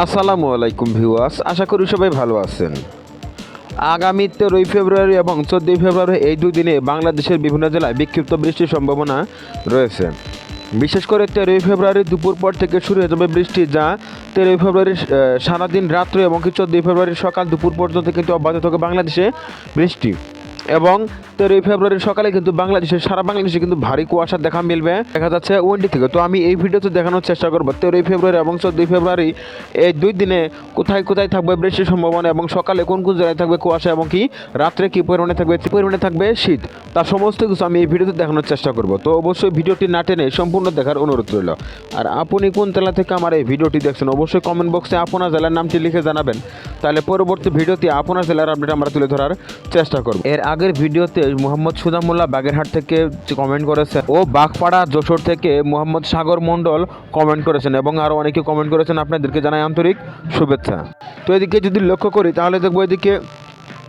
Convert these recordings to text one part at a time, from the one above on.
আসসালামু আলাইকুম ভিউয়ার্স আশা করি সবাই ভালো আছেন। আগামী তেরোই ফেব্রুয়ারি এবং চোদ্দোই ফেব্রুয়ারি এই দুদিনে বাংলাদেশের বিভিন্ন জেলায় বিক্ষিপ্ত বৃষ্টির সম্ভাবনা রয়েছে। বিশেষ করে তেরোই ফেব্রুয়ারি দুপুর পর থেকে শুরু হয়ে যাবে বৃষ্টি যা তেরোই ফেব্রুয়ারি আহ, সারাদিন রাত্রে এবং কি চোদ্দোই ফেব্রুয়ারি সকাল দুপুর পর্যন্ত কিন্তু অব্যাহত থাকে বাংলাদেশে বৃষ্টি। এবং তেরোই ফেব্রুয়ারি সকালে কিন্তু বাংলাদেশের, সারা বাংলাদেশে কিন্তু ভারী কুয়াশা দেখা মিলবে। দেখা যাচ্ছে ওয়েন্ডি থেকে। তো আমি এই ভিডিওতে দেখানোর চেষ্টা করব তেরোই ফেব্রুয়ারি এবং চোদ্দোই ফেব্রুয়ারি। এই দুই দিনে কোথায় কোথায় থাকবে বৃষ্টির সম্ভাবনা এবং সকালে কোন কোন জায়গায় থাকবে কুয়াশা এবং কি? রাত্রে কী পরিমাণে থাকবে, কী পরিমাণে থাকবে শীত? তার সমস্ত কিছু আমি এই ভিডিওতে দেখানোর চেষ্টা করব। তো অবশ্যই ভিডিওটি না টেনে সম্পূর্ণ দেখার অনুরোধ রইল। আর আপনি কোন জেলা থেকে আমার এই ভিডিওটি দেখছেন, অবশ্যই কমেন্ট বক্সে আপনার জেলার নামটি লিখে জানাবেন। তাহলে পরবর্তী ভিডিওতে আপনার জেলার আপডেট আমরা তুলে ধরার চেষ্টা করব। এর আগের ভিডিওতে মোহাম্মদ সুদামুল্লাহ বাগেরহাট থেকে কমেন্ট করেছেন ও বাঘপাড়া যশোর থেকে মোহাম্মদ সাগর মণ্ডল কমেন্ট করেছেন এবং আরও অনেকে কমেন্ট করেছেন। আপনাদেরকে জানাই আন্তরিক শুভেচ্ছা। তো এদিকে যদি লক্ষ্য করি, তাহলে দেখব এদিকে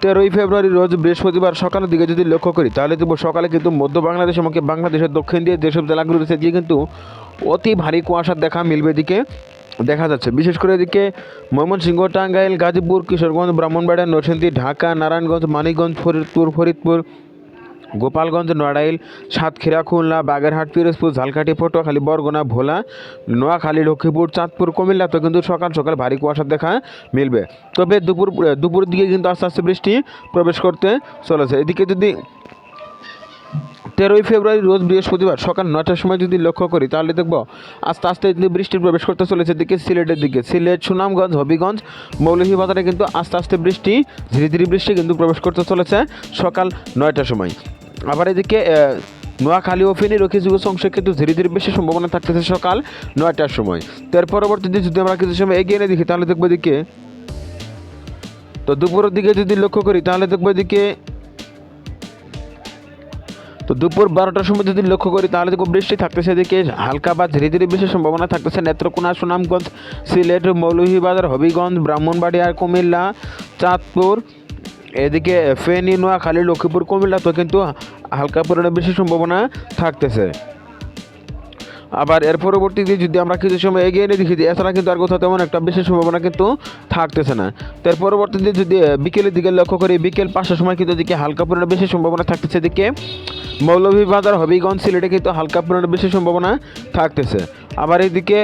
তেরোই ফেব্রুয়ারি রোজ বৃহস্পতিবার সকালের দিকে যদি লক্ষ্য করি, তাহলে দেখব সকালে কিন্তু মধ্য বাংলাদেশ এবং বাংলাদেশের দক্ষিণ দিয়ে যেসব জেলাগুলো রয়েছে, এদিকে কিন্তু অতি ভারী কুয়াশার দেখা মিলবে এদিকে। দেখা যাচ্ছে। বিশেষ করে এদিকে ময়মনসিংহ, টাঙ্গাইল, গাজীপুর, কিশোরগঞ্জ, ব্রাহ্মণবাড়িয়া, নরসিংদী, ঢাকা, নারায়ণগঞ্জ, মানিকগঞ্জ, ফরিদপুর ফরিদপুর, গোপালগঞ্জ, নড়াইল, সাতক্ষীরা, খুলনা, বাগেরহাট, পিরোজপুর, ঝালকাঠি, পটুয়াখালী, বরগুনা, ভোলা, নোয়াখালী, লক্ষ্মীপুর, চাঁদপুর কুমিল্লাতেও কিন্তু সকাল সকাল ভারী কুয়াশা দেখা মিলবে। তবে দুপুর দুপুর দিকে কিন্তু আস্তে আস্তে বৃষ্টি প্রবেশ করতে চলেছে। এদিকে যদি তেরোই ফেব্রুয়ারি রোজ বৃহস্পতিবার সকাল নটার সময় যদি লক্ষ্য করি, তাহলে দেখব আস্তে আস্তে কিন্তু বৃষ্টি প্রবেশ করতে চলেছে দিকে, সিলেটের দিকে। সিলেট, সুনামগঞ্জ, হবিগঞ্জ মৌলভীবাজারে কিন্তু আস্তে আস্তে বৃষ্টি, ধীরে ধীরে বৃষ্টি কিন্তু প্রবেশ করতে চলেছে সকাল নয়টার সময়। আবার এদিকে নোয়াখালী ও কিছু কিছু অংশে কিন্তু ধীরে ধীরে বেশি সম্ভাবনা থাকতেছে সকাল নয়টার সময়। তার পরবর্তীতে যদি আমরা কিছু সময় এগিয়ে নিয়ে দেখি, তাহলে দেখব এদিকে, তো দুপুরের দিকে যদি লক্ষ্য করি, তাহলে দেখব এদিকে দুপুর বারোটার সময় যদি লক্ষ্য করি, তাহলে দেখো বৃষ্টি থাকতেছে এদিকে। হালকা বা ধীরে ধীরে বেশি সম্ভাবনা থাকতেছে। নেত্রকোনা, সুনামগঞ্জ, সিলেট, মৌলভীবাজার, হবিগঞ্জ, ব্রাহ্মণবাড়িয়া কুমিল্লা, চাঁদপুর, এদিকে ফেনী, নোয়াখালী, লক্ষ্মীপুর, কুমিল্লা তো কিন্তু হালকা পরিমাণে বেশি সম্ভাবনা থাকতেছে। আবার এর পরবর্তীতে যদি আমরা কিছু সময় এগিয়ে নিয়ে দেখি এছাড়া কিন্তু আর কোথাও তেমন একটা বিশেষ সম্ভাবনা কিন্তু থাকতেছে না। তো এর পরবর্তীতে যদি বিকেলের দিকে লক্ষ্য করি, বিকেল পাঁচটার সময় কিন্তু এদিকে হালকা পরিমাণে বেশি সম্ভাবনা থাকতেছে এদিকে। মৌলভীবাজার হবিগঞ্জ সিলেটে কিন্তু হালকা পরিমাণে বেশি সম্ভাবনা থাকতেছে। আবার এদিকে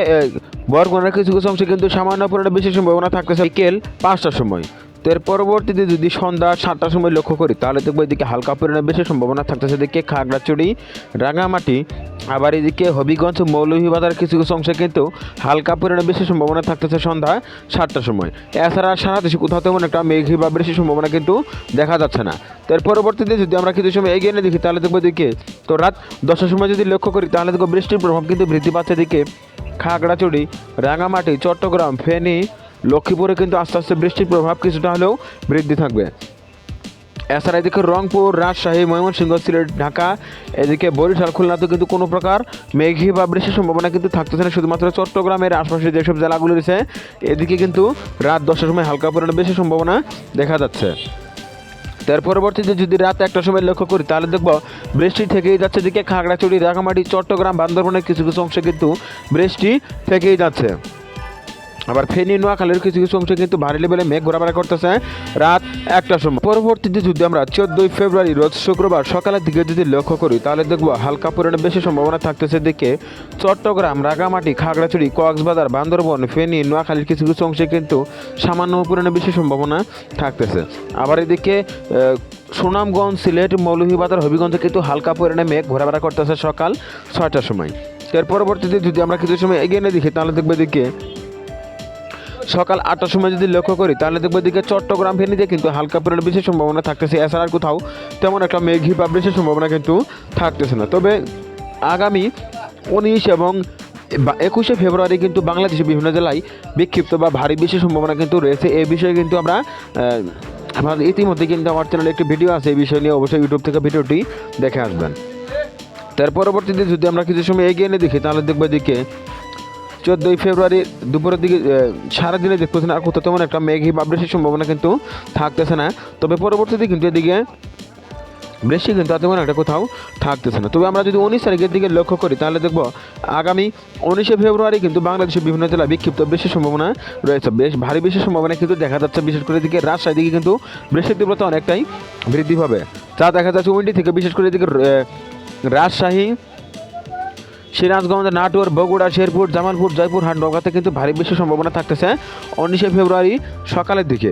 বরগুনার কিছু কিছু অংশে কিন্তু সামান্য পরিমাণে বেশি সম্ভাবনা থাকতেছে বিকেল পাঁচটার সময়। তো এর পরবর্তীতে যদি সন্ধ্যা সাতটার সময় লক্ষ্য করি, তাহলে দেখব এদিকে হালকা পরিমাণে বেশি সম্ভাবনা থাকতেছে। এদিকে খাগড়াছড়ি, রাঙামাটি, আবার এদিকে হবিগঞ্জ, মৌলভীবাজার কিছু কিছু অংশে কিন্তু হালকা পরিমাণে বেশি সম্ভাবনা থাকতেছে সন্ধ্যা সাতটার সময়। এছাড়া সারা দেশে কোথাও তেমন একটা মেঘি বা বেশি সম্ভাবনা কিন্তু দেখা যাচ্ছে না। তো এর পরবর্তীতে যদি আমরা কিছু সময় এগিয়ে নিয়ে দেখি, তাহলে দেখব এদিকে তো রাত দশটার সময় যদি লক্ষ্য করি, তাহলে দেখব বৃষ্টির প্রভাব কিন্তু বৃদ্ধি পাচ্ছে এদিকে খাগড়াছড়ি, রাঙামাটি, চট্টগ্রাম, ফেনী লক্ষ্মীপুরে কিন্তু আস্তে আস্তে বৃষ্টির প্রভাব কিছুটা হলেও বৃদ্ধি থাকবে। এছাড়া এদিকে রংপুর, রাজশাহী, ময়মনসিংহ, সিলেট, ঢাকা, এদিকে বরিশাল খুলনাতে কিন্তু কোনো প্রকার মেঘি বা বৃষ্টির সম্ভাবনা কিন্তু থাকতেছে না। শুধুমাত্র চট্টগ্রামের আশপাশে যেসব জেলাগুলো রয়েছে, এদিকে কিন্তু রাত দশটার সময় হালকা পরিমাণে বেশি সম্ভাবনা দেখা যাচ্ছে। তার পরবর্তীতে যদি রাত একটার সময় লক্ষ্য করি, তাহলে দেখব বৃষ্টি থেকেই যাচ্ছে এদিকে খাগড়াছড়ি, রাঙামাটি, চট্টগ্রাম, বান্দরবনের কিছু কিছু অংশে কিন্তু বৃষ্টি থেকেই যাচ্ছে। আবার ফেনী, নোয়াখালীর কিছু কিছু অংশে কিন্তু ভারী লেভেলে মেঘ ঘোরাফেরা করতেছে। রাত একটার সময়। পরবর্তীতে যদি আমরা চোদ্দই ফেব্রুয়ারি, রোজ শুক্রবার সকালের দিকে যদি লক্ষ্য করি, তাহলে দেখব হালকা পরিমাণে বেশি সম্ভাবনা থাকতেছে দিকে চট্টগ্রাম রাগামাটি খাগড়াছড়ি, কক্সবাজার, বান্দরবন, ফেনী, নোয়াখালীর কিছু কিছু অংশে কিন্তু সামান্য পরিমাণে বেশি সম্ভাবনা থাকতেছে। আবার এদিকে সুনামগঞ্জ, সিলেট, মৌলভীবাজার, হবিগঞ্জে কিন্তু হালকা পরিমাণে মেঘ ঘোরাফেরা করতেছে সকাল ছয়টার সময়। এর পরবর্তীতে যদি আমরা কিছু সময় এগিয়ে নিয়ে দেখি, তাহলে দেখব এদিকে সকাল আটটার সময় যদি লক্ষ্য করি তাহলে দেখব এদিকে চট্টগ্রাম ফেনীতে কিন্তু হালকা পরিমাণে বেশি সম্ভাবনা থাকতেছে। এছাড়া আর কোথাও তেমন একটা মেঘি বা বেশি সম্ভাবনা কিন্তু থাকতেছে না। তবে আগামী উনিশ এবং একুশে ফেব্রুয়ারি কিন্তু বাংলাদেশের বিভিন্ন জেলায় বিক্ষিপ্ত বা ভারী বেশি সম্ভাবনা কিন্তু রয়েছে। এই বিষয়ে কিন্তু আমরা আহ, আমাদের ইতিমধ্যে কিন্তু আমার চ্যানেলে একটি ভিডিও আছে এই বিষয় নিয়ে অবশ্যই ইউটিউব থেকে ভিডিওটি দেখে আসবেন। তার পরবর্তীতে যদি আমরা কিছু সময় এগিয়ে নিয়ে দেখি তাহলে দেখব এদিকে চোদ্দোই ফেব্রুয়ারি দুপুরের দিকে সারাদিনে দেখতেছে না আর কোথাও তেমন একটা মেঘি বা বৃষ্টির সম্ভাবনা কিন্তু থাকতেছে না। তবে পরবর্তীতে কিন্তু এদিকে বৃষ্টি কিন্তু তেমন একটা কোথাও থাকতেছে না। তবে আমরা যদি উনিশ তারিখের দিকে লক্ষ্য করি, তাহলে দেখব আগামী উনিশে ফেব্রুয়ারি কিন্তু বাংলাদেশের বিভিন্ন জেলায় বিক্ষিপ্ত বৃষ্টির সম্ভাবনা রয়েছে। বেশ ভারী বৃষ্টির সম্ভাবনা কিন্তু দেখা যাচ্ছে, বিশেষ করে এদিকে রাজশাহী দিকে কিন্তু বৃষ্টির তীব্রতা অনেকটাই বৃদ্ধি পাবে। তা দেখা যাচ্ছে উইন্ডি থেকে বিশেষ করে এদিকে রাজশাহী সিরাজগঞ্জ নাটোর, বগুড়া, শেরপুর, জামালপুর জয়পুরহাট নৌকাতে কিন্তু ভারী বৃষ্টির সম্ভাবনা থাকতেছে। উনিশে ফেব্রুয়ারি সকালের দিকে।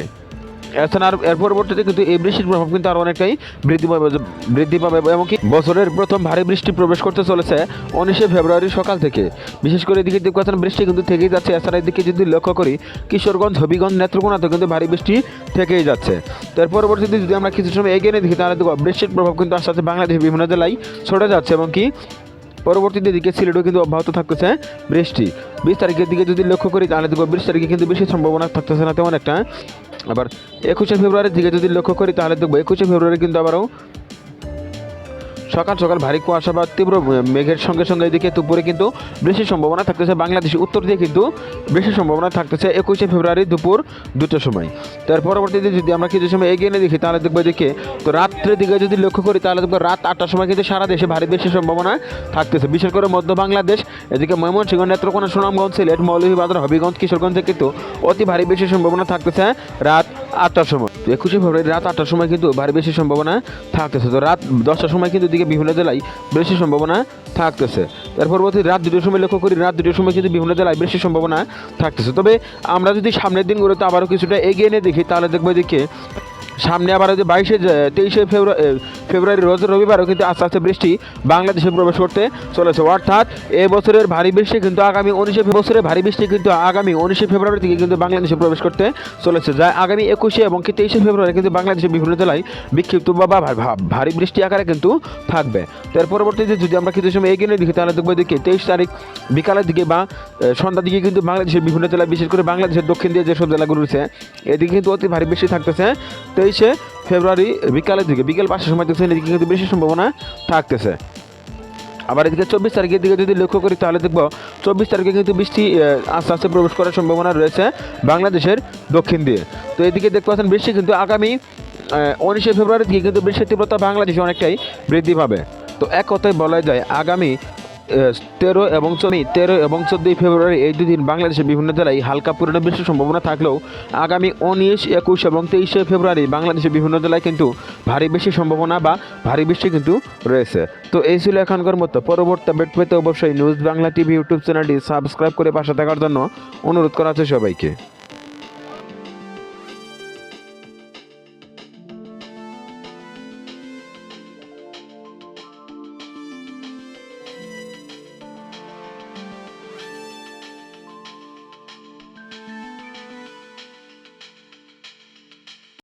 এছাড়া এর পরবর্তীতে কিন্তু এই বৃষ্টির প্রভাব কিন্তু আরও অনেকটাই বৃদ্ধি পাবে বৃদ্ধি পাবে এমনকি বছরের প্রথম ভারী বৃষ্টি প্রবেশ করতে চলেছে উনিশে ফেব্রুয়ারি সকাল থেকে। বিশেষ করে এদিকে পাচ্ছেন বৃষ্টি কিন্তু থেকেই যাচ্ছে। এছাড়া এদিকে যদি লক্ষ্য করি, কিশোরগঞ্জ, হবিগঞ্জ নেত্রকোনাতে কিন্তু ভারী বৃষ্টি থেকেই যাচ্ছে। তো এর পরবর্তীতে যদি আমরা কিছু সময় এগিয়ে নিয়ে দেখি, তাহলে দেখো বৃষ্টির প্রভাব কিন্তু আস্তে আস্তে বাংলাদেশের বিভিন্ন জেলায় ছড়ে যাচ্ছে। এবং কি পরবর্তীতে দিকে সিলেটও কিন্তু অব্যাহত থাকতেছে বৃষ্টি। বিশ তারিখের দিকে যদি লক্ষ্য করি তাহলে দেখব বিশ তারিখে কিন্তু বেশি সম্ভাবনা থাকতেছে না তেমন একটা। আবার একুশে ফেব্রুয়ারির দিকে যদি লক্ষ্য করি, তাহলে দেখব একুশে ফেব্রুয়ারি কিন্তু আবারও সকাল সকাল ভারী কুয়াশা বা তীব্র মেঘের সঙ্গে সঙ্গে এদিকে দুপুরে কিন্তু বৃষ্টির সম্ভাবনা থাকতেছে বাংলাদেশের উত্তর দিয়ে কিন্তু বৃষ্টির সম্ভাবনা থাকতেছে একুশে ফেব্রুয়ারি দুপুর দুটোর সময়। তার পরবর্তীতে যদি আমরা কিছু সময় এগিয়ে নিয়ে দেখি, তাহলে দেখব এদিকে তো রাত্রের দিকে যদি লক্ষ্য করি, তাহলে দেখব রাত আটটার সময় কিন্তু সারা দেশে ভারী বৃষ্টির সম্ভাবনা থাকতেছে। বিশেষ করে মধ্য বাংলাদেশ, এদিকে ময়মনসিংহ, নেত্রকোনা, সুনামগঞ্জ, সিলেট, মৌলভীবাজার, হবিগঞ্জ, কিশোরগঞ্জে কিন্তু অতি ভারী বৃষ্টির সম্ভাবনা থাকতেছে রাত আটটার সময়। একুশে ফেব্রুয়ারি রাত আটটার সময় কিন্তু ভারী বৃষ্টির সম্ভাবনা থাকতেছে। তো রাত দশটার সময় কিন্তু দিকে বিভিন্ন জেলায় বেশি সম্ভাবনা থাকতেছে। তার পরবর্তী রাত দুটোর সময় লক্ষ্য করি, রাত দুটোর সময় কিন্তু বিভিন্ন জেলায় বৃষ্টির সম্ভাবনা থাকতেছে। তবে আমরা যদি সামনের দিনগুলোতে আবারও কিছুটা এগিয়ে নিয়ে দেখি, তাহলে দেখব এদিকে সামনে আবার যে বাইশে তেইশে ফেব্রুয়ারি ফেব্রুয়ারি রোজ রবিবারও কিন্তু আস্তে আস্তে বৃষ্টি বাংলাদেশে প্রবেশ করতে চলেছে। অর্থাৎ এই বছরের ভারী বৃষ্টি কিন্তু আগামী উনিশে বছরের ভারী বৃষ্টি কিন্তু আগামী উনিশে ফেব্রুয়ারি থেকে কিন্তু বাংলাদেশে প্রবেশ করতে চলেছে। যা আগামী একুশে এবং কি তেইশে ফেব্রুয়ারি কিন্তু বাংলাদেশের বিভিন্ন জেলায় বিক্ষিপ্ত বা ভারী বৃষ্টি আকারে কিন্তু থাকবে। তার পরবর্তীতে যদি আমরা কিছু সময় এগিয়ে দেখি, তাহলে দেখব এদিকে তেইশ তারিখ বিকালের দিকে বা সন্ধ্যার দিকে কিন্তু বাংলাদেশের বিভিন্ন জেলায়, বিশেষ করে বাংলাদেশের দক্ষিণ দিয়ে যেসব জেলাগুলো রয়েছে, এদিকে কিন্তু অতি ভারী বৃষ্টি থাকতেছে। ফেব্রুয়ারি বিকালের দিকে। বিকেল পাঁচটার সময় দেখছেন এদিকে কিন্তু বেশি সম্ভাবনা থাকতেছে। আবার এদিকে চব্বিশ তারিখের দিকে যদি লক্ষ্য করি, তাহলে দেখব চব্বিশ তারিখে কিন্তু বৃষ্টি আস্তে আস্তে প্রবেশ করার সম্ভাবনা রয়েছে বাংলাদেশের দক্ষিণ দিয়ে। তো এদিকে দেখতে পাচ্ছেন বৃষ্টি কিন্তু আগামী উনিশে ফেব্রুয়ারি থেকে কিন্তু বৃষ্টির তীব্রতা বাংলাদেশে অনেকটাই বৃদ্ধি পাবে। তো এক কথায় বলা যায়, আগামী তেরো এবং চৌদ্দ তেরো এবং চোদ্দোই ফেব্রুয়ারি এই দুদিন বাংলাদেশের বিভিন্ন জেলায় হালকা পরিমাণে বৃষ্টির সম্ভাবনা থাকলেও আগামী উনিশ, একুশ এবং তেইশে ফেব্রুয়ারি বাংলাদেশের বিভিন্ন জেলায় কিন্তু ভারী বৃষ্টির সম্ভাবনা বা ভারী বৃষ্টি কিন্তু রয়েছে। তো এই ছিল এখনকার মতো। পরবর্তী আপডেট পেতে অবশ্যই নিউজ বাংলা টিভি ইউটিউব চ্যানেলটি সাবস্ক্রাইব করে পাশে থাকার জন্য অনুরোধ করা হচ্ছে সবাইকে।